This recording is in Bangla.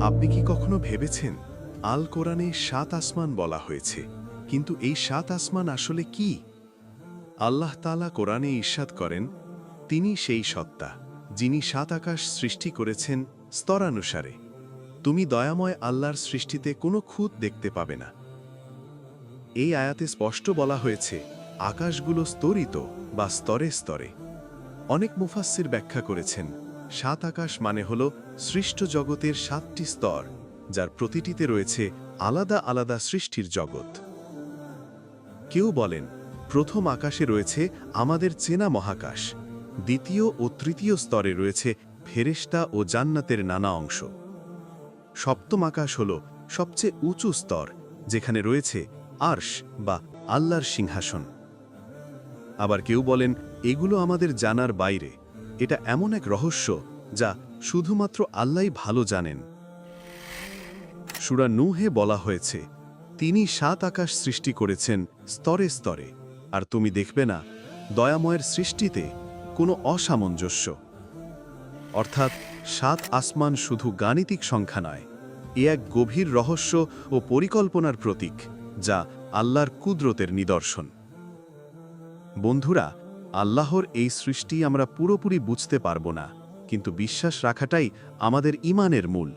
আপনি কি কখনো ভেবেছেন আল কোরআনে সাত আসমান বলা হয়েছে, কিন্তু এই সাত আসমান আসলে কি? আল্লাহ তালা কোরআনে ঈর্ষাদ করেন, তিনি সেই সত্তা, যিনি সাত আকাশ সৃষ্টি করেছেন স্তরানুসারে। তুমি দয়াময় আল্লাহর সৃষ্টিতে কোনো খুঁত দেখতে পাবে না। এই আয়াতে স্পষ্ট বলা হয়েছে, আকাশগুলো স্তরিত বা স্তরে স্তরে। অনেক মুফাসসির ব্যাখ্যা করেছেন সাত আকাশ মানে হল সৃষ্ট জগতের সাতটি স্তর, যার প্রতিটিতে রয়েছে আলাদা আলাদা সৃষ্টির জগৎ। কেউ বলেন, প্রথম আকাশে রয়েছে আমাদের চেনা মহাকাশ, দ্বিতীয় ও তৃতীয় স্তরে রয়েছে ফেরেশতা ও জান্নাতের নানা অংশ। সপ্তম আকাশ হল সবচেয়ে উঁচু স্তর, যেখানে রয়েছে আর্শ বা আল্লাহর সিংহাসন। আবার কেউ বলেন, এগুলো আমাদের জানার বাইরে এটা এমন এক রহস্য যা শুধুমাত্র আল্লাহই ভালো জানেন। সুরা নুহে বলা হয়েছে, তিনি সাত আকাশ সৃষ্টি করেছেন স্তরে স্তরে, আর তুমি দেখবে না, দয়াময়ের সৃষ্টিতে কোনো অসামঞ্জস্য। অর্থাৎ সাত আসমান শুধু গাণিতিক সংখ্যা নয়, এ এক গভীর রহস্য ও পরিকল্পনার প্রতীক যা আল্লাহর কুদরতের নিদর্শন। বন্ধুরা আল্লাহর এই সৃষ্টি আমরা পুরোপুরি বুঝতে পারব না কিন্তু বিশ্বাস রাখাটাই আমাদের ইমানের মূল।